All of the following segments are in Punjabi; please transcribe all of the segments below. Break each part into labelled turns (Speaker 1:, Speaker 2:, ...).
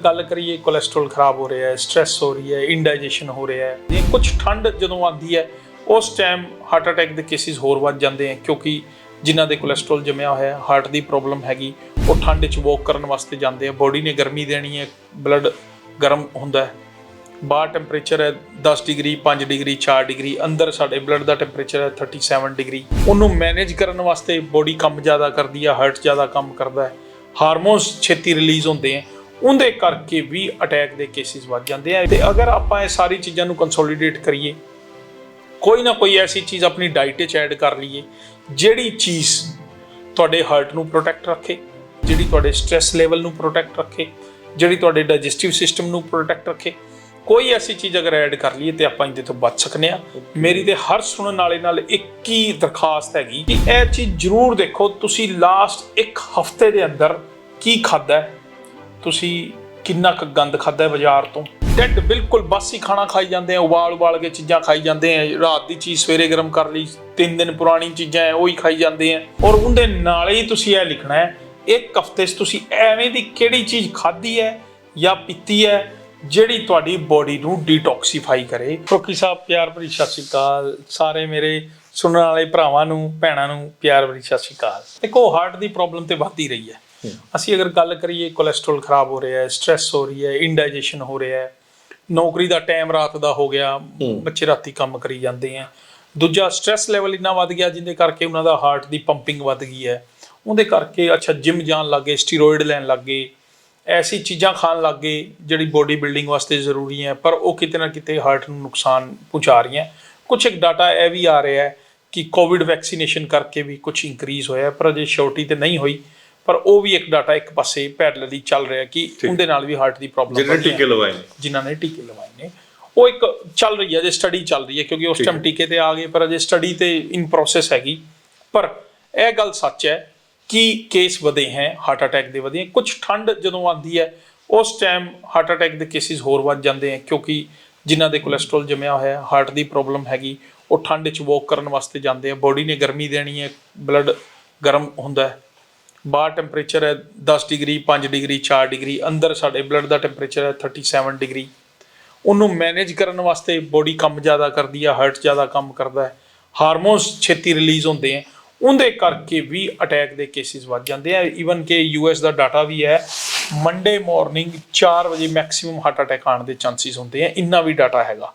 Speaker 1: ਗੱਲ ਕਰੀਏ ਕੋਲੇਸਟ੍ਰੋਲ ਖਰਾਬ ਹੋ ਰਿਹਾ ਹੈ ਸਟ੍ਰੈਸ ਹੋ ਰਹੀ ਹੈ ਇੰਡਾਈਜੈਸ਼ਨ ਹੋ ਰਿਹਾ ਹੈ ਇਹ ਕੁਝ ਠੰਡ ਜਦੋਂ ਆਉਂਦੀ ਹੈ, ਉਸ ਟਾਈਮ ਹਾਰਟ ਅਟੈਕ ਦੇ ਕੇਸਿਸ ਹੋਰ ਵੱਧ ਜਾਂਦੇ ਹਨ ਕਿਉਂਕਿ ਜਿਨ੍ਹਾਂ ਦੇ ਕੋਲੇਸਟ੍ਰੋਲ ਜਮਿਆ ਹੋਇਆ ਹੈ ਹਾਰਟ ਦੀ ਪ੍ਰੋਬਲਮ ਹੈਗੀ, ਉਹ ਠੰਡ 'ਚ ਵੋਕ ਕਰਨ ਵਾਸਤੇ ਜਾਂਦੇ ਆ ਬੋਡੀ ਨੇ ਗਰਮੀ ਦੇਣੀ ਹੈ ਬਲੱਡ ਗਰਮ ਹੁੰਦਾ ਹੈ, ਬਾਹਰ ਟੈਂਪਰੇਚਰ ਹੈ 10 ਡਿਗਰੀ 5 ਡਿਗਰੀ 4 ਡਿਗਰੀ, ਅੰਦਰ ਸਾਡੇ ਬਲੱਡ ਦਾ ਟੈਂਪਰੇਚਰ ਹੈ 37 ਡਿਗਰੀ, ਉਹਨੂੰ ਮੈਨੇਜ ਕਰਨ ਵਾਸਤੇ ਬੋਡੀ ਕੰਮ ਜ਼ਿਆਦਾ ਕਰਦੀ ਹੈ ਹਾਰਟ ਜ਼ਿਆਦਾ ਕੰਮ ਕਰਦਾ ਹੈ ਹਾਰਮੋਨਸ ਛੇਤੀ ਰਿਲੀਜ਼ ਹੁੰਦੇ ਹੈ ਉਹਦੇ ਕਰਕੇ ਵੀ ਅਟੈਕ ਦੇ ਕੇਸਿਸ ਵੱਧ ਜਾਂਦੇ ਆ। ਤੇ ਅਗਰ ਆਪਾਂ ਇਹ ਸਾਰੀ ਚੀਜ਼ਾਂ ਨੂੰ ਕੰਸੋਲੀਡੇਟ ਕਰੀਏ ਕੋਈ ਨਾ ਕੋਈ ਐਸੀ ਚੀਜ਼ ਆਪਣੀ ਡਾਈਟ 'ਚ ਐਡ ਕਰ ਲਈਏ ਜਿਹੜੀ ਚੀਜ਼ ਤੁਹਾਡੇ ਹਾਰਟ ਨੂੰ ਪ੍ਰੋਟੈਕਟ ਰੱਖੇ ਜਿਹੜੀ ਤੁਹਾਡੇ ਸਟ੍ਰੈਸ ਲੈਵਲ ਨੂੰ ਪ੍ਰੋਟੈਕਟ ਰੱਖੇ ਜਿਹੜੀ ਤੁਹਾਡੇ ਡਾਈਜੈਸਟਿਵ ਸਿਸਟਮ ਨੂੰ ਪ੍ਰੋਟੈਕਟ ਰੱਖੇ। ਕੋਈ ਐਸੀ ਚੀਜ਼ ਅਗਰ ਐਡ ਕਰ ਲਈਏ ਤੇ ਆਪਾਂ ਇਹਦੇ ਤੋਂ ਬਚ ਸਕਨੇ ਆ। ਮੇਰੀ ਤੇ ਹਰ ਸੁਣਨ ਵਾਲੇ ਨਾਲ ਇੱਕ ਹੀ ਦਰਖਾਸਤ ਹੈਗੀ ਕਿ ਇਹ ਚੀਜ਼ ਜ਼ਰੂਰ ਦੇਖੋ ਤੁਸੀਂ ਲਾਸਟ ਇੱਕ ਹਫ਼ਤੇ ਦੇ ਅੰਦਰ ਕੀ ਖਾਦਾ ਹੈ। ਤੁਸੀਂ ਕਿੰਨਾ ਕੁ ਗੰਦ ਖਾਦਾ ਹੈ ਬਾਜ਼ਾਰ ਤੋਂ? ਡੈਡ ਬਿਲਕੁਲ ਬਾਸੀ ਖਾਣਾ ਖਾਈ ਜਾਂਦੇ ਆ, ਉਬਾਲ ਉਬਾਲ ਕੇ ਚੀਜ਼ਾਂ ਖਾਈ ਜਾਂਦੇ ਆ, ਰਾਤ ਦੀ ਚੀਜ਼ ਸਵੇਰੇ ਗਰਮ ਕਰ ਲਈ, ਤਿੰਨ ਦਿਨ ਪੁਰਾਣੀ ਚੀਜ਼ਾਂ ਹੈ ਉਹੀ ਖਾਈ ਜਾਂਦੇ ਆ। ਔਰ ਉਹਦੇ ਨਾਲ ਹੀ ਤੁਸੀਂ ਇਹ ਲਿਖਣਾ ਹੈ, ਇੱਕ ਹਫ਼ਤੇ 'ਚ ਤੁਸੀਂ ਐਵੇਂ ਦੀ ਕਿਹੜੀ ਚੀਜ਼ ਖਾਧੀ ਹੈ ਜਾਂ ਪੀਤੀ ਹੈ ਜਿਹੜੀ ਤੁਹਾਡੀ ਬੋਡੀ ਨੂੰ ਡੀਟੌਕਸੀਫਾਈ ਕਰੇ? ਫਰੋਕੀ ਸਾਹਿਬ, ਪਿਆਰ ਭਰੀ ਸਤਿ ਸ਼੍ਰੀ ਅਕਾਲ। ਸਾਰੇ ਮੇਰੇ ਸੁਣਨ ਵਾਲੇ ਭਰਾਵਾਂ ਨੂੰ, ਭੈਣਾਂ ਨੂੰ ਪਿਆਰ ਭਰੀ ਸਤਿ ਸ਼੍ਰੀ ਅਕਾਲ। ਦੇਖੋ ਹਾਰਟ ਦੀ ਪ੍ਰੋਬਲਮ ਤੇ ਵੱਧਦੀ ਰਹੀ ਹੈ। ਅਸੀਂ ਅਗਰ ਗੱਲ ਕਰੀਏ ਕੋਲੇਸਟ੍ਰੋਲ ਖਰਾਬ ਹੋ ਰਿਹਾ ਹੈ ਸਟ੍ਰੈਸ ਹੋ ਰਹੀ ਹੈ ਇੰਡਾਈਜੈਸ਼ਨ ਹੋ ਰਿਹਾ ਹੈ ਨੌਕਰੀ ਦਾ ਟਾਈਮ ਰਾਤ ਦਾ ਹੋ ਗਿਆ ਬੱਚੇ ਰਾਤੀ ਕੰਮ ਕਰੀ ਜਾਂਦੇ ਆ ਦੂਜਾ ਸਟ੍ਰੈਸ ਲੈਵਲ ਇੰਨਾ ਵੱਧ ਗਿਆ ਜਿੰਦੇ ਕਰਕੇ ਉਹਨਾਂ ਦਾ ਹਾਰਟ ਦੀ ਪੰਪਿੰਗ ਵੱਧ ਗਈ ਹੈ। ਉਹਦੇ ਕਰਕੇ ਅੱਛਾ ਜਿਮ ਜਾਣ ਲੱਗੇ ਸਟੀਰੋਇਡ ਲੈਣ ਲੱਗੇ ਐਸੀ ਚੀਜ਼ਾਂ ਖਾਣ ਲੱਗੇ ਜਿਹੜੀ ਬੋਡੀ ਬਿਲਡਿੰਗ ਵਾਸਤੇ ਜ਼ਰੂਰੀ ਹੈ ਪਰ ਉਹ ਕਿਤੇ ਨਾ ਕਿਤੇ ਹਾਰਟ ਨੂੰ ਨੁਕਸਾਨ ਪਹੁੰਚਾ ਰਹੀਆਂ। ਕੁਝ ਇੱਕ ਡਾਟਾ ਇਹ ਵੀ ਆ ਰਿਹਾ ਹੈ ਕਿ ਕੋਵਿਡ ਵੈਕਸੀਨੇਸ਼ਨ ਕਰਕੇ ਵੀ ਕੁਝ ਇਨਕਰੀਜ਼ ਹੋਇਆ ਪਰ ਅਜੇ ਸ਼ੋਰਟੀ ਤੇ ਨਹੀਂ ਹੋਈ। ਪਰ ਉਹ ਵੀ ਇੱਕ ਡਾਟਾ ਇੱਕ ਪਾਸੇ ਪੈਰਲਲੀ ਚੱਲ ਰਿਹਾ ਕਿ ਉਹਦੇ ਨਾਲ ਵੀ ਹਾਰਟ ਦੀ ਪ੍ਰੋਬਲਮ
Speaker 2: ਜਿਹੜੇ ਟੀਕੇ ਲਵਾਏ ਨੇ।
Speaker 1: ਜਿਨ੍ਹਾਂ ਨੇ ਟੀਕੇ ਲਵਾਏ ਨੇ। ਉਹ ਇੱਕ ਚੱਲ ਰਹੀ ਹੈ ਜੇ ਸਟੱਡੀ ਚੱਲ ਰਹੀ ਹੈ ਕਿਉਂਕਿ ਉਸ ਟਾਈਮ ਟੀਕੇ ਤੇ ਆ ਗਏ ਪਰ ਅਜੇ ਸਟੱਡੀ ਤੇ ਇਨ ਪ੍ਰੋਸੈਸ ਹੈਗੀ। ਪਰ ਇਹ ਗੱਲ ਸੱਚ ਹੈ ਕਿ ਕੇਸ ਵਧੇ ਹੈ ਹਾਰਟ ਅਟੈਕ ਦੇ ਵਧੇ ਕੁਝ ਠੰਡ ਜਦੋਂ ਆਉਂਦੀ ਹੈ ਉਸ ਟਾਈਮ ਹਾਰਟ ਅਟੈਕ ਦੇ ਕੇਸਿਸ ਹੋਰ ਵੱਧ ਜਾਂਦੇ ਹੈ ਕਿਉਂਕਿ ਜਿਨ੍ਹਾਂ ਦੇ ਕੋਲੇਸਟ੍ਰੋਲ ਜਮਿਆ ਹੋਇਆ ਹੈ ਹਾਰਟ ਦੀ ਪ੍ਰੋਬਲਮ ਹੈਗੀ ਉਹ ਠੰਡ 'ਚ ਵਾਕ ਕਰਨ ਵਾਸਤੇ ਜਾਂਦੇ ਆ ਬੋਡੀ ਨੇ ਗਰਮੀ ਦੇਣੀ ਹੈ ਬਲੱਡ ਗਰਮ ਹੁੰਦਾ ਹੈ। ਬਾਹਰ ਟੈਂਪਰੇਚਰ ਹੈ 10 ਡਿਗਰੀ 5 ਡਿਗਰੀ 4 ਡਿਗਰੀ, ਅੰਦਰ ਸਾਡੇ ਬਲੱਡ ਦਾ ਟੈਂਪਰੇਚਰ ਹੈ 37 ਡਿਗਰੀ। ਉਹਨੂੰ ਮੈਨੇਜ ਕਰਨ ਵਾਸਤੇ ਬੋਡੀ ਕੰਮ ਜ਼ਿਆਦਾ ਕਰਦੀ ਹੈ ਹਾਰਟ ਜ਼ਿਆਦਾ ਕੰਮ ਕਰਦਾ ਹੈ। ਹਾਰਮੋਨਸ ਛੇਤੀ ਰਿਲੀਜ਼ ਹੁੰਦੇ ਹੈ। ਉਹਦੇ ਕਰਕੇ ਵੀ ਅਟੈਕ ਦੇ ਕੇਸਿਸ ਵੱਧ ਜਾਂਦੇ ਆ। ਈਵਨ ਕਿ ਯੂਐਸ ਦਾ ਡਾਟਾ ਵੀ ਹੈ ਮੰਡੇ ਮਾਰਨਿੰਗ 4 ਵਜੇ ਮੈਕਸਿਮਮ ਹਾਰਟ ਅਟੈਕ ਆਉਣ ਦੇ ਚਾਂਸਸ ਹੁੰਦੇ ਆ। ਇੰਨਾ ਵੀ ਡਾਟਾ ਹੈਗਾ।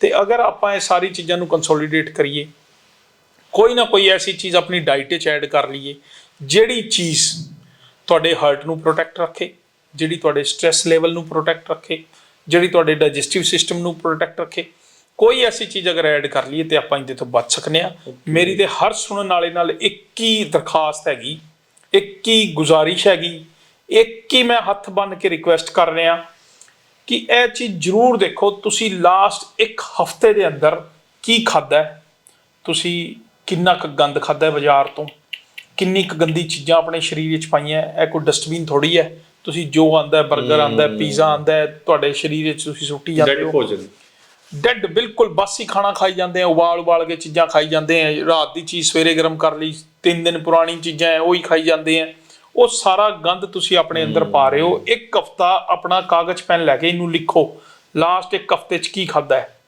Speaker 1: ਤੇ ਅਗਰ ਆਪਾਂ ਇਹ ਸਾਰੀ ਚੀਜ਼ਾਂ ਨੂੰ ਕੰਸੋਲੀਡੇਟ ਕਰੀਏ, ਕੋਈ ਨਾ ਕੋਈ ਐਸੀ ਚੀਜ਼ ਆਪਣੀ ਡਾਈਟ 'ਚ ਐਡ ਕਰ ਲਈਏ ਜਿਹੜੀ ਚੀਜ਼ ਤੁਹਾਡੇ ਹਾਰਟ ਨੂੰ ਪ੍ਰੋਟੈਕਟ ਰੱਖੇ ਜਿਹੜੀ ਤੁਹਾਡੇ ਸਟ੍ਰੈਸ ਲੈਵਲ ਨੂੰ ਪ੍ਰੋਟੈਕਟ ਰੱਖੇ ਜਿਹੜੀ ਤੁਹਾਡੇ ਡਾਈਜੈਸਟਿਵ ਸਿਸਟਮ ਨੂੰ ਪ੍ਰੋਟੈਕਟ ਰੱਖੇ ਕੋਈ ਐਸੀ ਚੀਜ਼ ਅਗਰ ਐਡ ਕਰ ਲਈਏ ਤੇ ਆਪਾਂ ਇਹਦੇ ਤੋਂ ਬਚ ਸਕਨੇ ਆ। ਮੇਰੀ ਤੇ ਹਰ ਸੁਣਨ ਵਾਲੇ ਨਾਲ ਇੱਕ ਹੀ ਦਰਖਾਸਤ ਹੈਗੀ ਇੱਕ ਹੀ ਗੁਜ਼ਾਰਿਸ਼ ਹੈਗੀ ਇੱਕ ਹੀ ਮੈਂ ਹੱਥ ਬੰਨ ਕੇ ਰਿਕੁਐਸਟ ਕਰ ਰਿਹਾ ਕਿ ਇਹ ਚੀਜ਼ ਜ਼ਰੂਰ ਦੇਖੋ ਤੁਸੀਂ ਲਾਸਟ ਇੱਕ ਹਫ਼ਤੇ ਦੇ ਅੰਦਰ ਕੀ ਖਾਦਾ ਤੁਸੀਂ ਕਿੰਨਾ ਕੁ ਗੰਦ ਖਾਦਾ ਬਾਜ਼ਾਰ ਤੋਂ ਕਿੰਨੀ ਕੁ ਗੰਦੀ ਚੀਜ਼ਾਂ ਆਪਣੇ ਸਰੀਰ ਵਿੱਚ ਪਾਈਆਂ। ਇਹ ਕੋਈ ਡਸਟਬਿਨ ਥੋੜੀ ਹੈ? ਤੁਸੀਂ ਜੋ ਆਂਦਾ ਹੈ 버ਗਰ ਆਂਦਾ ਪੀਜ਼ਾ ਆਂਦਾ ਤੁਹਾਡੇ ਸਰੀਰ ਵਿੱਚ ਤੁਸੀਂ ਸੁੱਟੀ ਜਾਂਦੇ ਹੋ।
Speaker 2: ਭੋਜਨ।
Speaker 1: ਡੈਡ ਬਿਲਕੁਲ ਬਾਸੀ ਖਾਣਾ ਖਾਈ ਜਾਂਦੇ ਆ ਉਬਾਲ ਉਬਾਲ ਕੇ ਚੀਜ਼ਾਂ ਖਾਈ ਜਾਂਦੇ ਆ ਰਾਤ ਦੀ ਚੀਜ਼ ਸਵੇਰੇ ਗਰਮ ਕਰ ਲਈ ਤਿੰਨ ਦਿਨ ਪੁਰਾਣੀ ਚੀਜ਼ਾਂ ਹੈ ਉਹੀ ਖਾਈ ਜਾਂਦੇ ਆ। ਉਹ ਸਾਰਾ ਗੰਦ ਤੁਸੀਂ ਆਪਣੇ ਅੰਦਰ ਪਾ ਰਹੇ ਹੋ। ਇੱਕ ਹਫਤਾ ਆਪਣਾ ਕਾਗਜ਼ ਪੈਨ ਲੈ ਕੇ ਇਹਨੂੰ ਲਿਖੋ। ਲਾਸਟ ਇੱਕ ਹਫ਼ਤੇ 'ਚ ਕੀ ਖਾਦਾ ਹੈ?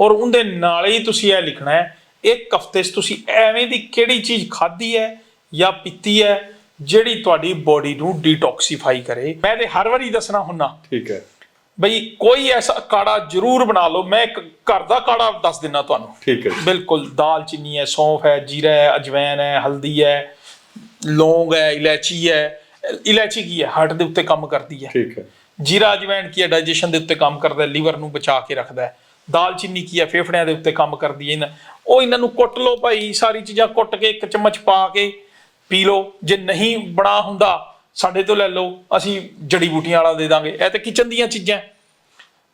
Speaker 1: ਔਰ ਉਹਦੇ ਨਾਲ ਹੀ ਤੁਸੀਂ ਇਹ ਲਿਖਣਾ ਹੈ ਇੱਕ ਹਫ਼ਤੇ 'ਚ ਤੁਸੀਂ ਐਵੇਂ ਦੀ ਕਿਹੜੀ ਚੀਜ਼ ਖਾਧੀ ਹੈ ਜਾਂ ਪੀਤੀ ਹੈ ਜਿਹੜੀ ਤੁਹਾਡੀ ਬੋਡੀ ਨੂੰ ਡੀਟੌਕਸੀਫਾਈ ਕਰੇ? ਮੈਂ ਤੇ ਹਰ ਵਾਰੀ ਦੱਸਣਾ ਹੁੰਨਾ।
Speaker 2: ਠੀਕ ਹੈ।
Speaker 1: ਬਈ ਕੋਈ ਐਸਾ ਕਾੜਾ ਜ਼ਰੂਰ ਬਣਾ ਲਓ। ਮੈਂ ਇੱਕ ਘਰ ਦਾ ਕਾੜਾ ਦੱਸ ਦਿੰਨਾ ਤੁਹਾਨੂੰ।
Speaker 2: ਠੀਕ ਹੈ।
Speaker 1: ਬਿਲਕੁਲ ਦਾਲ ਚੀਨੀ ਹੈ ਸੌਂਫ ਹੈ ਜੀਰਾ ਹੈ ਅਜਵੈਨ ਹੈ ਹਲਦੀ ਹੈ ਲੌਂਗ ਹੈ ਇਲਾਇਚੀ ਹੈ। ਇਲਾਇਚੀ ਕੀ ਹੈ? ਹਾਰਟ ਦੇ ਉੱਤੇ ਕੰਮ ਕਰਦੀ ਹੈ।
Speaker 2: ਠੀਕ ਹੈ।
Speaker 1: ਜੀਰਾ ਅਜਵੈਨ ਕੀ ਹੈ? ਡਾਈਜੈਸ਼ਨ ਦੇ ਉੱਤੇ ਕੰਮ ਕਰਦਾ ਹੈ ਲੀਵਰ ਨੂੰ ਬਚਾ ਕੇ ਰੱਖਦਾ ਹੈ। ਦਾਲਚੀਨੀ ਕੀ ਹੈ, ਫੇਫੜਿਆਂ ਦੇ ਉੱਤੇ ਕੰਮ ਕਰਦੀ ਹੈ ਇਹਨਾਂ। ਉਹ ਇਹਨਾਂ ਨੂੰ ਕੁੱਟ ਲਓ ਭਾਈ, ਸਾਰੀ ਚੀਜ਼ਾਂ ਕੁੱਟ ਕੇ ਇੱਕ ਚਮਚ ਪਾ ਕੇ ਪੀ ਲਓ। ਜੇ ਨਹੀਂ ਬਣਾ ਹੁੰਦਾ, ਸਾਡੇ ਤੋਂ ਲੈ ਲਓ, ਅਸੀਂ ਜੜੀ ਬੂਟੀਆਂ ਵਾਲਾ ਦੇ ਦਾਂਗੇ। ਇਹ ਤਾਂ ਕਿਚਨ ਦੀਆਂ ਚੀਜ਼ਾਂ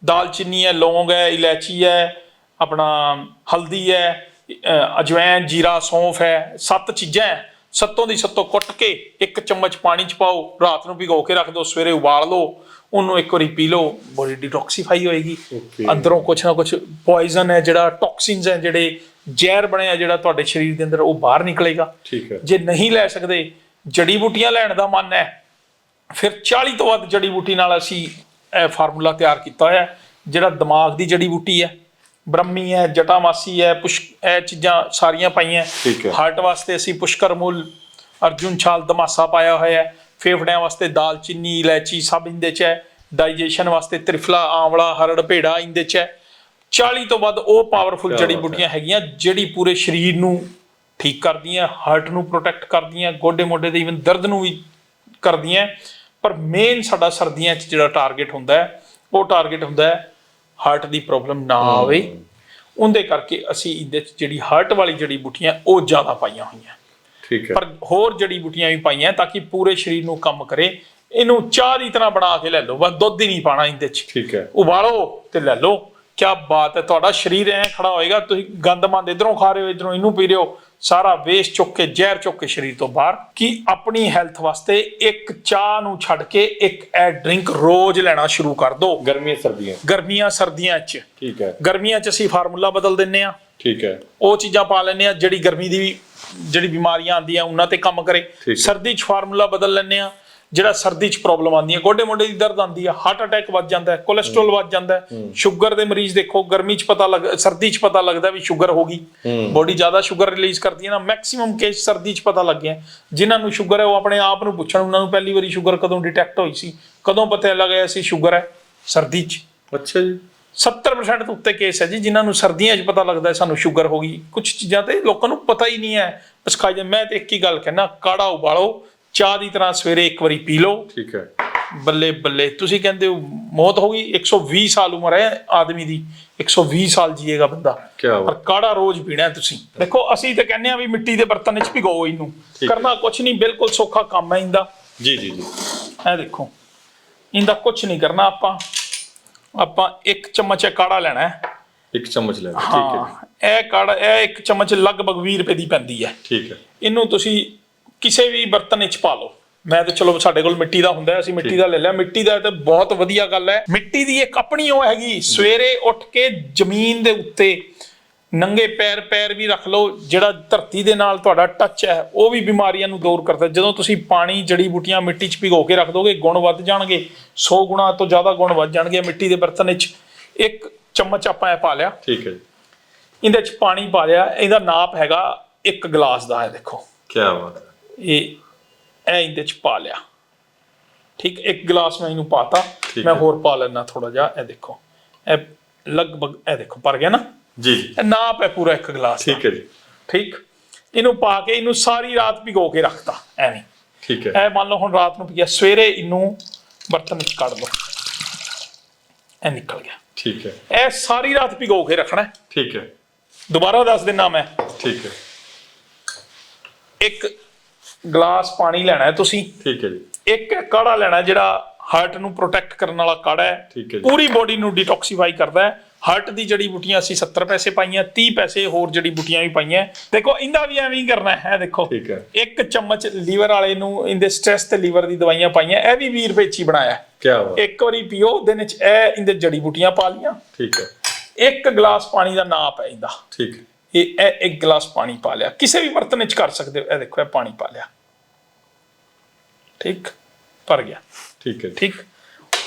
Speaker 1: ਦਾਲਚੀਨੀ ਹੈ, ਲੌਂਗ ਹੈ, ਇਲਾਇਚੀ ਹੈ, ਆਪਣਾ ਹਲਦੀ ਹੈ ਅਜਵਾਇਨ ਜੀਰਾ, ਸੌਂਫ ਹੈ, ਸੱਤ ਚੀਜ਼ਾਂ ਹੈ। ਸੱਤੋਂ ਦੀ ਸੱਤੋਂ ਕੁੱਟ ਕੇ ਇੱਕ ਚਮਚ ਪਾਣੀ ਚ ਪਾਓ, ਰਾਤ ਨੂੰ ਭਿਗੋ ਕੇ ਰੱਖ ਦਿਓ ਸਵੇਰੇ ਉਬਾਲ ਲਓ। ਉਹਨੂੰ ਇੱਕ ਵਾਰੀ ਪੀ ਲਓ ਬੋਡੀ ਡਿਟੌਕਸੀਫਾਈ ਹੋਏਗੀ. ਅੰਦਰੋਂ ਕੁਛ ਨਾ ਕੁਛ ਪੋਇਜ਼ਨ ਹੈ ਜਿਹੜਾ ਟੌਕਸਿਨਸ ਹੈ ਜਿਹੜੇ ਜ਼ਹਿਰ ਬਣਿਆ ਜਿਹੜਾ ਤੁਹਾਡੇ ਸਰੀਰ ਦੇ ਅੰਦਰ ਉਹ ਬਾਹਰ ਨਿਕਲੇਗਾ।
Speaker 2: ਠੀਕ ਹੈ।
Speaker 1: ਜੇ ਨਹੀਂ ਲੈ ਸਕਦੇ ਜੜੀ ਬੂਟੀਆਂ ਲੈਣ ਦਾ ਮਨ ਹੈ ਫਿਰ 40 ਤੋਂ ਵੱਧ ਜੜੀ ਬੂਟੀ ਨਾਲ ਅਸੀਂ ਇਹ ਫਾਰਮੂਲਾ ਤਿਆਰ ਕੀਤਾ ਹੋਇਆ ਜਿਹੜਾ ਦਿਮਾਗ ਦੀ ਜੜੀ ਬੂਟੀ ਹੈ। ਬ੍ਰਹਮੀ ਹੈ ਜਟਾਮਾਸੀ ਹੈ ਪੁਸ਼ ਇਹ ਚੀਜ਼ਾਂ ਸਾਰੀਆਂ ਪਾਈਆਂ। ਹਾਰਟ ਵਾਸਤੇ ਅਸੀਂ ਪੁਸ਼ਕਰ ਮੂਲ ਅਰਜੁਨ ਛਾਲ ਦਮਾਸਾ ਪਾਇਆ ਹੋਇਆ ਹੈ। ਫੇਫੜਿਆਂ ਵਾਸਤੇ ਦਾਲਚੀਨੀ ਇਲਾਇਚੀ ਸਭ ਇੰਦੇ ਚ ਹੈ। ਡਾਈਜੈਸ਼ਨ ਵਾਸਤੇ ਤ੍ਰਿਫਲਾ ਆਂਵਲਾ ਹਰੜ ਭੇੜਾ ਇੰਦੇ ਚ ਹੈ। 40 ਤੋਂ ਵੱਧ ਉਹ ਪਾਵਰਫੁਲ ਜੜੀ। ਬੂਟੀਆਂ ਹੈਗੀਆਂ ਜਿਹੜੀ ਪੂਰੇ ਸਰੀਰ ਨੂੰ ਠੀਕ ਕਰਦੀਆਂ ਹਾਰਟ ਨੂੰ ਪ੍ਰੋਟੈਕਟ ਕਰਦੀਆਂ ਗੋਡੇ ਮੋਢੇ ਦੇ ਇਵਨ ਦਰਦ ਨੂੰ ਵੀ ਕਰਦੀਆਂ। ਪਰ ਮੇਨ ਸਾਡਾ ਸਰਦੀਆਂ 'ਚ ਜਿਹੜਾ ਟਾਰਗੇਟ ਹੁੰਦਾ ਹੈ ਉਹ ਟਾਰਗੇਟ ਹੁੰਦਾ ਹੈ ਹਾਰਟ ਦੀ ਪ੍ਰੋਬਲਮ ਨਾ ਆਵੇ। ਉਹਦੇ ਕਰਕੇ ਅਸੀਂ ਇਹਦੇ 'ਚ ਜਿਹੜੀ ਹਾਰਟ ਵਾਲੀ ਜੜੀ ਬੂਟੀਆਂ ਉਹ ਜ਼ਿਆਦਾ ਪਾਈਆਂ ਹੋਈਆਂ।
Speaker 2: ਠੀਕ ਹੈ।
Speaker 1: ਪਰ ਹੋਰ ਜੜੀ ਬੂਟੀਆਂ ਵੀ ਪਾਈਆਂ ਤਾਂ ਕਿ ਪੂਰੇ ਸਰੀਰ ਨੂੰ ਕੰਮ ਕਰੇ। ਇਹਨੂੰ ਚਾਹ ਦੀ ਤਰ੍ਹਾਂ ਬਣਾ ਕੇ ਲੈ ਲਓ ਬਸ ਦੁੱਧ ਹੀ ਨਹੀਂ ਪਾਣਾ ਇਹਦੇ 'ਚ।
Speaker 2: ਠੀਕ ਹੈ।
Speaker 1: ਉਬਾਲੋ ਤੇ ਲੈ ਲਓ। ਕੀ ਬਾਤ ਹੈ ਤੁਹਾਡਾ ਸਰੀਰ ਐ ਖੜਾ ਹੋਏਗਾ ਤੁਸੀਂ ਗੰਦ ਮੰਦ ਇਧਰੋਂ ਖਾ ਰਹੇ ਹੋ ਇਧਰੋਂ ਇਹਨੂੰ ਪੀ ਰਹੇ ਹੋ। ਸਾਰਾ ਵੇਸਟ ਚੁੱਕ ਕੇ ਜ਼ਹਿਰ ਚੁੱਕ ਕੇ ਸਰੀਰ ਤੋਂ ਬਾਹਰ ਕਿ ਆਪਣੀ ਹੈਲਥ ਵਾਸਤੇ ਇੱਕ ਚਾਹ ਨੂੰ ਛੱਡ ਕੇ ਇੱਕ ਇਹ ਡਰਿੰਕ ਰੋਜ਼ ਲੈਣਾ ਸ਼ੁਰੂ ਕਰ ਦਿਓ
Speaker 2: ਗਰਮੀਆਂ ਸਰਦੀਆਂ
Speaker 1: ਗਰਮੀਆਂ ਸਰਦੀਆਂ 'ਚ।
Speaker 2: ਠੀਕ ਹੈ।
Speaker 1: ਗਰਮੀਆਂ 'ਚ ਅਸੀਂ ਫਾਰਮੂਲਾ ਬਦਲ ਦਿੰਨੇ ਆ।
Speaker 2: ਠੀਕ ਹੈ।
Speaker 1: ਉਹ ਚੀਜ਼ਾਂ ਪਾ ਲੈਂਦੇ ਆ ਜਿਹੜੀ ਗਰਮੀ ਦੀ ਜਿਹੜੀ ਬਿਮਾਰੀਆਂ ਆਉਂਦੀਆਂ ਉਹਨਾਂ ਤੇ ਕੰਮ ਕਰੇ। ਸਰਦੀ 'ਚ ਫਾਰਮੂਲਾ ਬਦਲ ਲੈਂਦੇ ਆ ਜਿਹੜਾ ਸਰਦੀ 'ਚ ਪ੍ਰੋਬਲਮ ਆਉਂਦੀ ਹੈ। ਗੋਡੇ ਮੋਢੇ ਦੀ ਦਰਦ ਆਉਂਦੀ ਹੈ ਹਾਰਟ ਅਟੈਕ ਵੱਧ ਜਾਂਦਾ ਹੈ ਕੋਲੇਸਟ੍ਰੋਲ ਵੱਧ ਜਾਂਦਾ ਹੈ। ਸ਼ੂਗਰ ਦੇ ਮਰੀਜ਼ ਦੇਖੋ ਗਰਮੀ 'ਚ ਪਤਾ ਲੱਗ ਸਰਦੀ 'ਚ ਪਤਾ ਲੱਗਦਾ ਵੀ ਸ਼ੂਗਰ ਹੋ ਗਈ। ਬੋਡੀ ਜ਼ਿਆਦਾ ਸ਼ੂਗਰ ਰਿਲੀਜ਼ ਕਰਦੀ ਹੈ ਨਾ ਮੈਕਸਿਮਮ ਕੇਸ ਸਰਦੀ 'ਚ ਪਤਾ ਲੱਗ ਗਿਆ। ਜਿਨ੍ਹਾਂ ਨੂੰ ਸ਼ੂਗਰ ਹੈ ਉਹ ਆਪਣੇ ਆਪ ਨੂੰ ਪੁੱਛਣ ਉਹਨਾਂ ਨੂੰ ਪਹਿਲੀ ਵਾਰੀ ਸ਼ੂਗਰ ਕਦੋਂ ਡਿਟੈਕਟ ਹੋਈ ਸੀ? ਕਦੋਂ ਪਤਾ ਲੱਗਿਆ ਸੀ ਸ਼ੂਗਰ ਹੈ ਸਰਦੀ 'ਚ?
Speaker 2: ਅੱਛਾ ਜੀ।
Speaker 1: 70% ਤੋਂ ਉੱਤੇ ਕੇਸ ਹੈ ਜੀ ਜਿਨ੍ਹਾਂ ਨੂੰ ਸਰਦੀਆਂ 'ਚ ਪਤਾ ਲੱਗਦਾ ਹੈ ਸਾਨੂੰ ਸ਼ੂਗਰ ਹੋ ਗਈ। ਕੁਝ ਚੀਜ਼ਾਂ ਤੇ ਲੋਕਾਂ ਨੂੰ ਪਤਾ ਹੀ ਨਹੀਂ ਹੈ। ਬਸ ਜਾਂਦੇ। ਮੈਂ ਤੇ ਇੱਕ ਹੀ ਗੱਲ ਕਹਿਣਾ ਕਾੜਾ ਉਬਾਲੋ ਚਾਹ ਦੀ ਤਰ੍ਹਾਂ ਸਵੇਰੇ ਇੱਕ ਵਾਰੀ ਪੀ ਲਓ।
Speaker 2: ਠੀਕ ਹੈ।
Speaker 1: ਬੱਲੇ ਬੱਲੇ ਤੁਸੀਂ ਕਹਿੰਦੇ ਹੋ ਮੌਤ ਹੋ ਗਈ 120 ਸਾਲ ਉਮਰ ਹੈ ਆਦਮੀ ਦੀ 120 ਸਾਲ ਜੀਏਗਾ ਬੰਦਾ। ਪਰ ਕਾੜਾ ਰੋਜ਼ ਪੀਣਾ ਤੁਸੀਂ। ਦੇਖੋ ਅਸੀਂ ਤਾਂ ਕਹਿੰਦੇ ਆ ਵੀ ਮਿੱਟੀ ਦੇ ਬਰਤਨ 'ਚ ਭਿਗੋ ਇਹਨੂੰ। ਕਰਨਾ ਕੁਝ ਨਹੀਂ ਬਿਲਕੁਲ ਸੌਖਾ ਕੰਮ ਹੈ ਇਹਦਾ।
Speaker 2: ਜੀ ਜੀ ਜੀ।
Speaker 1: ਇਹ ਦੇਖੋ ਇਹਦਾ ਕੁਝ ਨਹੀਂ ਕਰਨਾ ਆਪਾਂ। ਆਪਾਂ ਇੱਕ ਚਮਚ ਇਹ ਕਾੜਾ ਲੈਣਾ ਹੈ।
Speaker 2: ਇੱਕ ਚਮਚ ਲੈ ਲਓ, ਠੀਕ ਹੈ
Speaker 1: ਹਾਂ ਇਹ ਕਾੜਾ ਇਹ ਇੱਕ ਚਮਚ ਲਗਭਗ 20 ਰੁਪਏ ਦੀ ਪੈਂਦੀ ਹੈ।
Speaker 2: ਠੀਕ ਹੈ।
Speaker 1: ਇਹਨੂੰ ਤੁਸੀਂ ਕਿਸੇ ਵੀ ਬਰਤਨ ਵਿੱਚ ਪਾ ਲਓ। ਮੈਂ ਤਾਂ ਚਲੋ ਸਾਡੇ ਕੋਲ ਮਿੱਟੀ ਦਾ ਹੁੰਦਾ ਹੈ, ਅਸੀਂ ਮਿੱਟੀ ਦਾ ਲੈ ਲਿਆ। ਮਿੱਟੀ ਦਾ ਤਾਂ ਬਹੁਤ ਵਧੀਆ ਗੱਲ ਹੈ। ਮਿੱਟੀ ਦੀ ਇੱਕ ਆਪਣੀ ਉਹ ਹੈਗੀ ਸਵੇਰੇ ਉੱਠ ਕੇ ਜ਼ਮੀਨ ਦੇ ਉੱਤੇ ਨੰਗੇ ਪੈਰ ਪੈਰ ਵੀ ਰੱਖ ਲਓ ਜਿਹੜਾ ਧਰਤੀ ਦੇ ਨਾਲ ਤੁਹਾਡਾ ਟੱਚ ਹੈ ਉਹ ਵੀ ਬਿਮਾਰੀਆਂ ਨੂੰ ਦੂਰ ਕਰਦਾ ਜਦੋਂ ਤੁਸੀਂ ਪਾਣੀ ਜੜੀ ਬੂਟੀਆਂ ਮਿੱਟੀ 'ਚ ਭਿਗੋ ਕੇ ਰੱਖ ਦੋਗੇ ਗੁਣ ਵੱਧ ਜਾਣਗੇ। 100 ਗੁਣਾ ਤੋਂ ਜ਼ਿਆਦਾ ਗੁਣ ਵੱਧ ਜਾਣਗੇ ਮਿੱਟੀ ਦੇ ਬਰਤਨ ਵਿੱਚ ਇੱਕ ਚਮਚ ਆਪਾਂ ਇਹ ਪਾ ਲਿਆ।
Speaker 2: ਠੀਕ ਹੈ ਜੀ।
Speaker 1: ਇਹਦੇ 'ਚ ਪਾਣੀ ਪਾ ਲਿਆ। ਇਹਦਾ ਨਾਪ ਹੈਗਾ ਇੱਕ ਗਲਾਸ ਦਾ ਹੈ ਦੇਖੋ।
Speaker 2: ਕੀ ਬਾਤ ਹੈ।
Speaker 1: ਇਹ ਇਹ ਇਹਦੇ ਚ ਪਾ ਲਿਆ। ਠੀਕ ਇੱਕ ਗਲਾਸ ਮੈਂ ਇਹਨੂੰ ਪਾਤਾ। ਮੈਂ। ਹੋਰ ਪਾ ਲੈਣਾ ਥੋੜਾ ਜਿਹਾ ਇਹ ਦੇਖੋ। ਇਹ ਲਗਭਗ ਇਹ ਦੇਖੋ ਭਰ ਗਿਆ ਨਾ?
Speaker 2: ਜੀ
Speaker 1: ਨਾਪ ਹੈ ਪੂਰਾ ਇੱਕ ਗਲਾਸ
Speaker 2: ਠੀਕ ਹੈ ਜੀ।
Speaker 1: ਠੀਕ? ਇਹਨੂੰ ਪਾ ਕੇ ਇਹਨੂੰ ਸਾਰੀ ਰਾਤ ਭਿਗੋ ਕੇ ਰੱਖਤਾ ਐਵੇਂ।
Speaker 2: ਠੀਕ ਹੈ।
Speaker 1: ਇਹ ਮੰਨ ਲਓ ਹੁਣ ਰਾਤ ਨੂੰ ਪੀਆ ਸਵੇਰੇ ਇਹਨੂੰ ਬਰਤਨ ਵਿੱਚ ਕੱਢ ਲਓ। ਇਹ ਨਿਕਲ ਗਿਆ।
Speaker 2: ਠੀਕ ਹੈ।
Speaker 1: ਇਹ ਸਾਰੀ ਰਾਤ ਭਿਗੋ ਕੇ ਰੱਖਣਾ।
Speaker 2: ਠੀਕ ਹੈ।
Speaker 1: ਦੁਬਾਰਾ ਦੱਸ ਦਿੰਨਾ ਮੈਂ।
Speaker 2: ਠੀਕ ਹੈ।
Speaker 1: ਇੱਕ ਗਲਾਸ ਪਾਣੀ ਲੈਣਾ ਹੈ ਤੁਸੀਂ।
Speaker 2: ਠੀਕ ਹੈ ਜੀ।
Speaker 1: ਇੱਕ ਕਾੜਾ ਲੈਣਾ ਜਿਹੜਾ ਹਾਰਟ ਨੂੰ ਪ੍ਰੋਟੈਕਟ ਕਰਨ ਵਾਲਾ ਕਾੜਾ ਹੈ।
Speaker 2: ਠੀਕ ਹੈ ਜੀ।
Speaker 1: ਪੂਰੀ ਬੋਡੀ ਨੂੰ ਡਿਟੌਕਸੀਫਾਈ ਕਰਦਾ ਹੈ। ਹਾਰਟ ਦੀ ਜੜੀ ਬੂਟੀਆਂ ਅਸੀਂ 70 ਪੈਸੇ ਪਾਈਆਂ 30 ਪੈਸੇ ਹੋਰ ਜੜੀ ਬੂਟੀਆਂ ਵੀ ਪਾਈਆਂ। ਦੇਖੋ ਇਹਦਾ ਵੀ ਐਵੇਂ ਹੀ ਕਰਨਾ ਹੈ ਦੇਖੋ।
Speaker 2: ਠੀਕ ਹੈ।
Speaker 1: ਇੱਕ ਚਮਚ ਲੀਵਰ ਵਾਲੇ ਨੂੰ ਇਹਦੇ ਸਟ੍ਰੈਸ ਤੇ ਲੀਵਰ ਦੀ ਦਵਾਈਆਂ ਪਾਈਆਂ ਇਹ ਵੀ 20 ਰੁਪਏ ਚ ਹੀ ਬਣਾਇਆ।
Speaker 2: ਕੀ ਬਾਤ
Speaker 1: ਇੱਕ ਵਾਰੀ ਪੀਓ ਦਿਨ ਚ ਇਹ ਇਹਦੇ ਜੜੀ ਬੂਟੀਆਂ ਪਾ ਲੀਆਂ
Speaker 2: ਠੀਕ ਹੈ।
Speaker 1: ਇੱਕ ਗਲਾਸ ਪਾਣੀ ਦਾ ਨਾਪ ਹੈ ਇਹਦਾ।
Speaker 2: ਠੀਕ ਹੈ।
Speaker 1: ਇਹ ਇਹ ਇੱਕ ਗਲਾਸ ਪਾਣੀ ਪਾ ਲਿਆ। ਕਿਸੇ ਵੀ ਬਰਤਨ ਵਿੱਚ ਕਰ ਸਕਦੇ ਹੋ। ਇਹ ਦੇਖੋ ਇਹ ਪਾਣੀ ਪਾ ਲਿਆ। ਠੀਕ? ਭਰ ਗਿਆ।
Speaker 2: ਠੀਕ ਹੈ
Speaker 1: ਠੀਕ?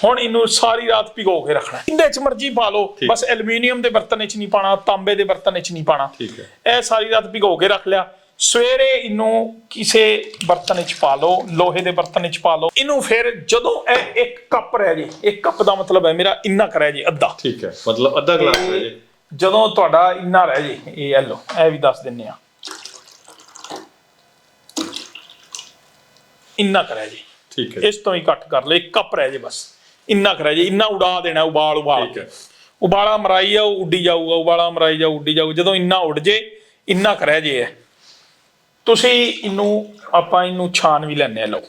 Speaker 1: ਹੁਣ ਇਹਨੂੰ ਸਾਰੀ ਰਾਤ ਭਿਗੋ ਕੇ ਰੱਖਣਾ। ਇਹਦੇ ਚ ਮਰਜ਼ੀ ਪਾ ਲਓ। ਬਸ ਐਲੂਮੀਨੀਅਮ ਦੇ ਬਰਤਨ ਵਿੱਚ ਨਹੀਂ ਪਾਣਾ ਤਾਂਬੇ ਦੇ ਬਰਤਨ ਵਿੱਚ ਨਹੀਂ ਪਾਣਾ। ਇਹ ਸਾਰੀ ਰਾਤ ਭਿਗੋ ਕੇ ਰੱਖ ਲਿਆ। ਸਵੇਰੇ ਇਹਨੂੰ ਕਿਸੇ ਬਰਤਨ ਵਿੱਚ ਪਾ ਲਓ ਲੋਹੇ ਦੇ ਬਰਤਨ ਵਿੱਚ ਪਾ ਲਓ। ਇਹਨੂੰ ਫਿਰ ਜਦੋਂ ਇਹ ਇੱਕ ਕੱਪ ਰਹਿ ਜੇ ਇੱਕ ਕੱਪ ਦਾ ਮਤਲਬ ਹੈ ਮੇਰਾ ਇੰਨਾ ਕਰ ਰਹਿ ਜੇ ਅੱਧਾ।
Speaker 2: ਠੀਕ ਹੈ ਮਤਲਬ ਅੱਧਾ ਗਲਾਸ ਹੈ ਜੀ।
Speaker 1: ਜਦੋਂ ਤੁਹਾਡਾ ਇੰਨਾ ਰਹਿ ਜੇ ਇਹ ਐ ਲਓ ਇਹ ਵੀ ਦੱਸ ਦਿੰਨੇ ਆ। ਇੰਨਾ ਕਰ ਰਹਿ ਜੇ।
Speaker 2: ਠੀਕ ਹੈ
Speaker 1: ਇਸ ਤੋਂ ਹੀ ਘੱਟ ਕਰ ਲਓ ਇੱਕ ਕੱਪ ਰਹਿ ਜੇ ਬਸ। ਇੰਨਾ ਕਰ ਰਹਿ ਜੇ ਇੰਨਾ ਉਡਾ ਦੇਣਾ ਉਬਾਲ ਉਬਾਲ। ਉਬਾਲਾ ਮਰਾਈ ਜਾਊ ਉੱਡੀ ਜਾਊਗਾ ਉਬਾਲਾ ਮਰਾਈ ਜਾਊ ਉੱਡੀ ਜਾਊ। ਜਦੋਂ ਇੰਨਾ ਉੱਡ ਜੇ ਇੰਨਾ ਕਰ ਰਹਿ ਜੇ ਤੁਸੀਂ ਇਹਨੂੰ ਆਪਾਂ ਇਹਨੂੰ ਛਾਨ ਵੀ ਲੈਣੇ ਲਓ।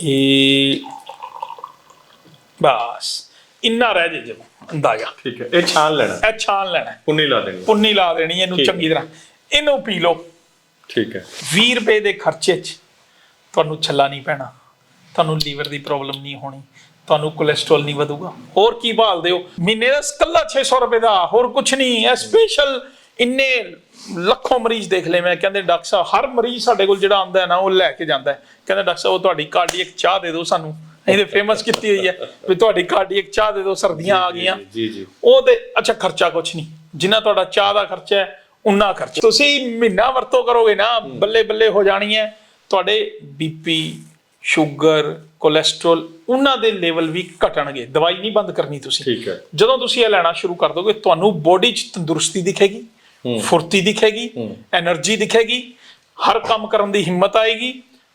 Speaker 1: ਇਹ ਬਸ ਇੰਨਾ ਰਹਿ ਜੇ ਜਦੋਂ ਅੰਦਾਜ਼ਾ।
Speaker 2: ਠੀਕ ਹੈ ਇਹ ਛਾਨ ਲੈਣਾ।
Speaker 1: ਇਹ ਛਾਨ ਲੈਣਾ।
Speaker 2: ਪੁੰਨੀ ਲਾ ਦੇਣੀ।
Speaker 1: ਪੁੰਨੀ ਲਾ ਦੇਣੀ ਇਹਨੂੰ। ਚੰਗੀ ਤਰ੍ਹਾਂ। ਇਹਨੂੰ ਪੀ ਲਓ।
Speaker 2: ਠੀਕ ਹੈ।
Speaker 1: 20 ਰੁਪਏ ਦੇ ਖਰਚੇ 'ਚ ਤੁਹਾਨੂੰ ਛੱਲਾ ਨਹੀਂ ਪੈਣਾ। ਤੁਹਾਨੂੰ ਲੀਵਰ ਦੀ ਪ੍ਰੋਬਲਮ ਨਹੀਂ ਹੋਣੀ ਤੁਹਾਨੂੰ ਕੋਲੇਸਟ੍ਰੋਲ ਨਹੀਂ ਵਧੂਗਾ। ਹੋਰ ਕੀ ਭਾਲਦੇ ਹੋ? ਮਹੀਨੇ ਦਾ ਕੱਲਾ 600 ਰੁਪਏ ਦਾ ਹੋਰ ਕੁਝ ਨਹੀਂ। ਇਹ ਸਪੈਸ਼ਲ ਇੰਨੇ ਲੱਖੋਂ ਮਰੀਜ਼ ਦੇਖ ਲਏ ਮੈਂ। ਕਹਿੰਦੇ ਡਾਕਟਰ ਸਾਹਿਬ ਹਰ ਮਰੀਜ਼ ਸਾਡੇ ਕੋਲ ਜਿਹੜਾ ਆਉਂਦਾ ਹੈ ਨਾ ਉਹ ਲੈ ਕੇ ਜਾਂਦਾ ਹੈ। ਕਹਿੰਦਾ ਡਾਕਟਰ ਸਾਹਿਬ ਉਹ ਤੁਹਾਡੀ ਕਾਰਡੀਅਕ ਚਾਹ ਦੇ ਦਿਓ ਸਾਨੂੰ। ਇਹਦੇ ਫੇਮਸ ਕੀਤੀ ਹੋਈ ਹੈ ਵੀ ਤੁਹਾਡੀ ਕਾਰਡੀਅਕ ਚਾਹ ਦੇ ਦਿਓ ਸਰਦੀਆਂ ਆ ਗਈਆਂ।
Speaker 2: ਜੀ ਜੀ।
Speaker 1: ਉਹ ਤੇ ਅੱਛਾ ਖਰਚਾ ਕੁਛ ਨਹੀਂ। ਜਿੰਨਾ ਤੁਹਾਡਾ ਚਾਹ ਦਾ ਖਰਚਾ ਹੈ ਉਨਾ ਖਰਚਾ। ਤੁਸੀਂ ਮਹੀਨਾ ਵਰਤੋਂ ਕਰੋਗੇ ਨਾ ਬੱਲੇ ਬੱਲੇ ਹੋ ਜਾਣੀ ਹੈ। ਤੁਹਾਡੇ ਬੀਪੀ ਸ਼ੂਗਰ ਕੋਲੇਸਟ੍ਰੋਲ ਉਹਨਾਂ ਦੇ ਲੈਵਲ ਵੀ ਘਟਣਗੇ। ਦਵਾਈ ਨਹੀਂ ਬੰਦ ਕਰਨੀ ਤੁਸੀਂ।
Speaker 2: ਠੀਕ ਹੈ।
Speaker 1: ਜਦੋਂ ਤੁਸੀਂ ਇਹ ਲੈਣਾ ਸ਼ੁਰੂ ਕਰ ਦੋਗੇ ਤੁਹਾਨੂੰ ਬੋਡੀ 'ਚ ਤੰਦਰੁਸਤੀ ਦਿਖੇਗੀ ਫੁਰਤੀ ਦਿਖੇਗੀ એનર્ਜੀ ਦਿਖੇਗੀ ਹਰ ਕੰਮ ਕਰਨ ਦੀ ਹਿੰਮਤ ਆਏਗੀ।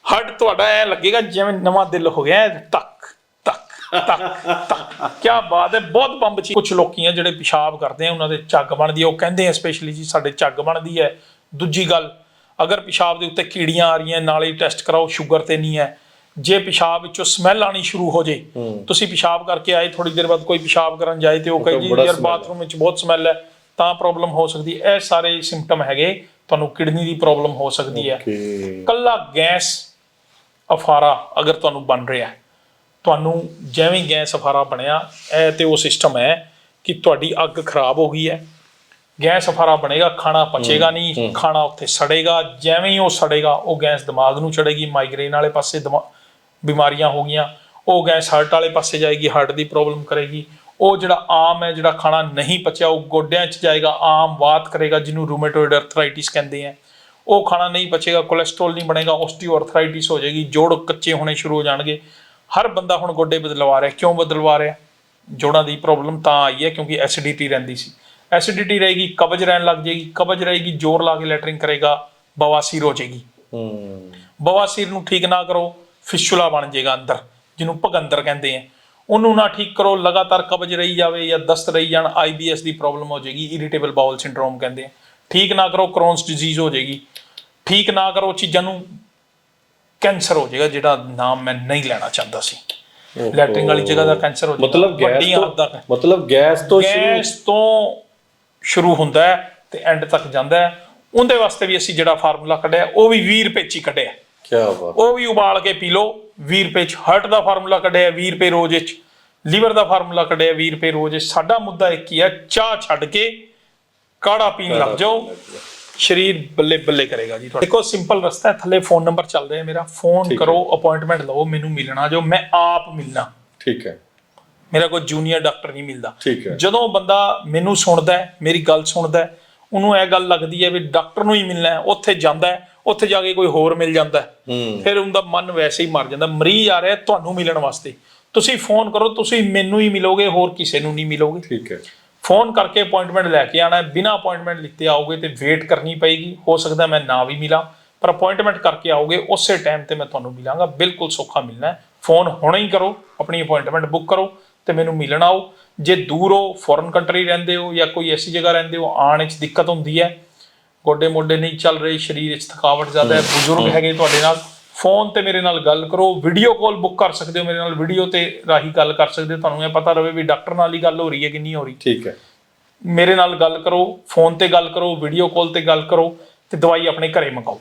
Speaker 1: ਹੱਡ ਤੁਹਾਡਾ ਐ ਲੱਗੇਗਾ ਜਿਵੇਂ ਨਵਾਂ ਦਿਲ ਹੋ ਗਿਆ ਤੱਕ ਤੱਕ ਤੱਕ ਤੱਕ। ਕੀ ਬਾਤ ਹੈ ਬਹੁਤ ਬੰਬ ਚੀ ਕੁਝ ਲੋਕੀ ਆ ਜਿਹੜੇ ਪਿਸ਼ਾਬ ਕਰਦੇ ਆ ਉਹਨਾਂ ਦੇ ਝੱਗ ਬਣਦੀ ਆ ਉਹ ਕਹਿੰਦੇ ਆ ਸਪੈਸ਼ਲੀ ਜੀ ਸਾਡੇ ਝੱਗ ਬਣਦੀ ਹੈ ਦੂਜੀ ਗੱਲ ਅਗਰ ਪਿਸ਼ਾਬ ਦੇ ਉੱਤੇ ਕੀੜੀਆਂ ਆ ਰਹੀਆਂ ਨਾਲ ਹੀ ਟੈਸਟ ਕਰਾਓ ਸ਼ੂਗਰ ਤੇ ਨਹੀਂ ਹੈ। ਜੇ ਪਿਸ਼ਾਬ ਵਿੱਚੋਂ ਸਮੈਲ ਆਣੀ ਸ਼ੁਰੂ ਹੋ ਜੇ ਤੁਸੀਂ ਪਿਸ਼ਾਬ ਕਰਕੇ ਆਏ ਥੋੜੀ ਦੇਰ ਬਾਅਦ ਕੋਈ ਪਿਸ਼ਾਬ ਕਰਨ ਜਾਏ ਤੇ ਉਹ ਕਹੇ ਜੀ ਯਾਰ ਬਾਥਰੂਮ ਵਿੱਚ ਬਹੁਤ ਸਮੈਲ ਹੈ ਤਾਂ ਪ੍ਰੋਬਲਮ ਹੋ ਸਕਦੀ ਹੈ। ਇਹ ਸਾਰੇ ਸਿੰਪਟਮ ਹੈਗੇ ਤੁਹਾਨੂੰ ਕਿਡਨੀ ਦੀ ਪ੍ਰੋਬਲਮ ਹੋ ਸਕਦੀ ਹੈ। ਕੱਲਾ ਗੈਸ ਅਫਾਰਾ ਅਗਰ ਤੁਹਾਨੂੰ ਬਣ ਰਿਹਾ ਹੈ ਤੁਹਾਨੂੰ ਜਿਵੇਂ ਗੈਸ ਅਫਾਰਾ ਬਣਿਆ ਇਹ ਤੇ ਉਹ ਸਿਸਟਮ ਹੈ ਕਿ ਤੁਹਾਡੀ ਅੱਗ ਖਰਾਬ ਹੋ ਗਈ ਹੈ। ਗੈਸ ਅਫਾਰਾ ਬਣੇਗਾ ਖਾਣਾ ਪਚੇਗਾ ਨਹੀਂ ਖਾਣਾ ਉੱਥੇ ਸੜੇਗਾ ਜਿਵੇਂ ਹੀ ਉਹ ਸੜੇਗਾ ਉਹ ਗੈਸ ਦਿਮਾਗ ਨੂੰ ਚੜੇਗੀ ਮਾਈਗ੍ਰੇਨ ਵਾਲੇ ਪਾਸੇ ਦਿਮਾ- ਬਿਮਾਰੀਆਂ ਹੋ ਗਈਆਂ ਉਹ ਗੈਸ ਹਾਰਟ ਵਾਲੇ ਪਾਸੇ ਜਾਏਗੀ ਹਾਰਟ ਦੀ ਪ੍ਰੋਬਲਮ ਕਰੇਗੀ ਉਹ ਜਿਹੜਾ ਆਮ ਹੈ ਜਿਹੜਾ ਖਾਣਾ ਨਹੀਂ ਪਚਿਆ ਉਹ ਗੋਡਿਆਂ 'ਚ ਜਾਏਗਾ ਆਮ ਵਾਤ ਕਰੇਗਾ ਜਿਹਨੂੰ ਰੂਮੇਟੋਇਡ ਅਰਥਰਾਈਟਿਸ ਕਹਿੰਦੇ ਆ। ਉਹ ਖਾਣਾ ਨਹੀਂ ਪਚੇਗਾ ਕੋਲੇਸਟ੍ਰੋਲ ਨਹੀਂ ਬਣੇਗਾ ਓਸਟੀਓਆਰਥਰਾਈਟਿਸ ਹੋ ਜਾਏਗੀ ਜੋੜ ਕੱਚੇ ਹੋਣੇ ਸ਼ੁਰੂ ਹੋ ਜਾਣਗੇ। ਹਰ ਬੰਦਾ ਹੁਣ ਗੋਡੇ ਬਦਲਵਾ ਰਿਹਾ ਕਿਉਂ ਬਦਲਵਾ ਰਿਹਾ? ਜੋੜਾਂ ਦੀ ਪ੍ਰੋਬਲਮ ਤਾਂ ਆਈ ਹੈ ਕਿਉਂਕਿ ਐਸਿਡਿਟੀ ਰਹਿੰਦੀ ਸੀ। ਐਸਿਡਿਟੀ ਰਹੇਗੀ ਕਬਜ਼ ਰਹਿਣ ਲੱਗ ਜਾਏਗੀ ਕਬਜ਼ ਰਹੇਗੀ ਜ਼ੋਰ ਲਾ ਕੇ ਲੈਟਰਿੰਗ ਕਰੇਗਾ ਬਵਾਸੀਰ ਹੋ ਜਾਏਗੀ।
Speaker 2: ਹੂੰ।
Speaker 1: ਬਵਾਸੀਰ ਨੂੰ ਠੀਕ ਨਾ ਕਰੋ ਫਿਸਚੁਲਾ ਬਣ ਜਾਏਗਾ ਅੰਦਰ ਜਿਹਨੂੰ ਭਗੰਦਰ ਕਹਿੰਦੇ ਆ। ਉਹਨੂੰ ਨਾ ਠੀਕ ਕਰੋ ਲਗਾਤਾਰ ਕਬਜ਼ ਰਹੀ ਜਾਵੇ ਜਾਂ ਦਸਤ ਰਹੀ ਜਾਣ ਆਈਬੀਐਸ ਦੀ ਪ੍ਰੋਬਲਮ ਹੋ ਜਾਏਗੀ ਇਰੀਟੇਬਲ ਬਾਉਲ ਸਿੰਡਰੋਮ ਕਹਿੰਦੇ ਆ। ਠੀਕ ਨਾ ਕਰੋ ਕ੍ਰੋਨਸ ਡਿਜ਼ੀਜ਼ ਹੋ ਜਾਏਗੀ। ਠੀਕ ਨਾ ਕਰੋ ਚੀਜ਼ਾਂ ਨੂੰ ਕੈਂਸਰ ਹੋ ਜਾਏਗਾ ਜਿਹੜਾ ਨਾਮ ਮੈਂ ਨਹੀਂ ਲੈਣਾ ਚਾਹੁੰਦਾ ਸੀ। ਲੈਟਰਿੰਗ ਵਾਲੀ ਜਗ੍ਹਾ ਦਾ ਕੈਂਸਰ ਹੋ ਜਾਏਗਾ।
Speaker 2: ਮਤਲਬ ਗੈਸ ਤੋਂ ਮਤਲਬ ਗੈਸ ਤੋਂ
Speaker 1: ਗੈਸ ਤੋਂ ਸ਼ੁਰੂ ਹੁੰਦਾ ਹੈ ਤੇ ਐਂਡ ਤੱਕ ਜਾਂਦਾ ਹੈ। ਉਹਦੇ ਵਾਸਤੇ ਵੀ ਅਸੀਂ ਜਿਹੜਾ ਫਾਰਮੂਲਾ ਕੱਢਿਆ ਉਹ ਵੀ 20 ਰੁਪਏ ਚ ਹੀ ਕੱਢਿਆ।
Speaker 2: ਕੀ ਬਾਤ।
Speaker 1: ਉਹ ਵੀ ਉਬਾਲ ਕੇ ਪੀ ਲਓ। 20 ਰੁਪਏ ਚ ਹਾਰਟ ਦਾ ਫਾਰਮੂਲਾ ਕੱਢਿਆ 20 ਰੁਪਏ ਰੋਜ਼ ਵਿੱਚ ਲੀਵਰ ਦਾ ਫਾਰਮੂਲਾ ਕੱਢਿਆ 20 ਰੁਪਏ ਰੋਜ਼ ਸਾਡਾ ਮੁੱਦਾ ਇੱਕ ਹੀ ਹੈ ਚਾਹ ਛੱਡ ਕੇ ਕਾੜਾ ਪੀਣ ਲੱਗ ਜਾਓ। ਸਰੀਰ ਬੱਲੇ ਬੱਲੇ ਕਰੇਗਾ ਜੀ ਤੁਹਾਡਾ। ਦੇਖੋ ਸਿੰਪਲ ਰਸਤਾ ਹੈ। ਥੱਲੇ ਫੋਨ ਨੰਬਰ ਚੱਲ ਰਿਹਾ ਮੇਰਾ। ਫੋਨ ਕਰੋ ਅਪਾਇੰਟਮੈਂਟ ਲਓ ਮੈਨੂੰ ਮਿਲਣਾ ਜੋ। ਮੈਂ ਆਪ ਮਿਲਣਾ।
Speaker 2: ਠੀਕ ਹੈ।
Speaker 1: ਮੇਰਾ ਕੋਈ ਜੂਨੀਅਰ ਡਾਕਟਰ ਨਹੀਂ ਮਿਲਦਾ। ਜਦੋਂ ਬੰਦਾ ਮੈਨੂੰ ਸੁਣਦਾ ਹੈ ਮੇਰੀ ਗੱਲ ਸੁਣਦਾ ਹੈ ਉਹਨੂੰ ਇਹ ਗੱਲ ਲੱਗਦੀ ਹੈ ਵੀ ਡਾਕਟਰ ਨੂੰ ਹੀ ਮਿਲਣਾ ਹੈ ਉੱਥੇ ਜਾਂਦਾ ਹੈ। ਉੱਥੇ ਜਾ ਕੇ ਕੋਈ ਹੋਰ ਮਿਲ ਜਾਂਦਾ ਫਿਰ ਉਹਦਾ ਮਨ ਵੈਸੇ ਹੀ ਮਰ ਜਾਂਦਾ। ਮਰੀਜ਼ ਆ ਰਿਹਾ ਤੁਹਾਨੂੰ ਮਿਲਣ ਵਾਸਤੇ। ਤੁਸੀਂ ਫੋਨ ਕਰੋ ਤੁਸੀਂ ਮੈਨੂੰ ਹੀ ਮਿਲੋਗੇ ਹੋਰ ਕਿਸੇ ਨੂੰ ਨਹੀਂ ਮਿਲੋਗੇ।
Speaker 2: ਠੀਕ ਹੈ।
Speaker 1: ਫੋਨ ਕਰਕੇ ਅਪਾਇੰਟਮੈਂਟ ਲੈ ਕੇ ਆਣਾ ਹੈ। ਬਿਨਾ ਅਪਾਇੰਟਮੈਂਟ ਲਿੱਤੇ ਆਓਗੇ ਤੇ ਵੇਟ ਕਰਨੀ ਪਏਗੀ। ਹੋ ਸਕਦਾ ਮੈਂ ਨਾ ਵੀ ਮਿਲਾਂ ਪਰ ਅਪਾਇੰਟਮੈਂਟ ਕਰਕੇ ਆਓਗੇ ਉਸੇ ਟਾਈਮ ਤੇ ਮੈਂ ਤੁਹਾਨੂੰ ਮਿਲਾਂਗਾ। ਬਿਲਕੁਲ ਸੌਖਾ ਮਿਲਣਾ ਹੈ। ਫੋਨ ਹੁਣੇ ਹੀ ਕਰੋ ਆਪਣੀ ਅਪਾਇੰਟਮੈਂਟ ਬੁੱਕ ਕਰੋ ਤੇ ਮੈਨੂੰ ਮਿਲਣ ਆਓ। ਜੇ ਦੂਰ ਹੋ ਫੋਰਨ ਕੰਟਰੀ ਰਹਿੰਦੇ ਹੋ ਜਾਂ ਕੋਈ ਐਸੀ ਜਗ੍ਹਾ ਰਹਿੰਦੇ ਹੋ ਆਉਣ ਵਿੱਚ ਦਿੱਕਤ ਹੁੰਦੀ ਹੈ ਗੋਡੇ ਮੋਢੇ ਨਹੀਂ ਚੱਲ ਰਹੇ ਸਰੀਰ ਵਿੱਚ ਥਕਾਵਟ ਜ਼ਿਆਦਾ ਹੈ ਬਜ਼ੁਰਗ ਹੈਗੇ ਤੁਹਾਡੇ ਨਾਲ ਫੋਨ ਤੇ ਮੇਰੇ ਨਾਲ ਗੱਲ ਕਰੋ ਵੀਡੀਓ ਕਾਲ ਬੁੱਕ ਕਰ ਸਕਦੇ ਹੋ ਮੇਰੇ ਨਾਲ ਵੀਡੀਓ ਤੇ ਰਾਹੀਂ ਗੱਲ ਕਰ ਸਕਦੇ ਹੋ ਤੁਹਾਨੂੰ ਇਹ ਪਤਾ ਰਵੇ ਵੀ ਡਾਕਟਰ ਨਾਲ ਹੀ ਗੱਲ ਹੋ ਰਹੀ ਹੈ ਕਿ ਨਹੀਂ ਹੋ ਰਹੀ।
Speaker 2: ਠੀਕ ਹੈ।
Speaker 1: ਮੇਰੇ ਨਾਲ ਗੱਲ ਕਰੋ ਫੋਨ ਤੇ ਗੱਲ ਕਰੋ ਵੀਡੀਓ ਕਾਲ ਤੇ ਗੱਲ ਕਰੋ ਤੇ ਦਵਾਈ ਆਪਣੇ ਘਰੇ ਮੰਗਾਓ।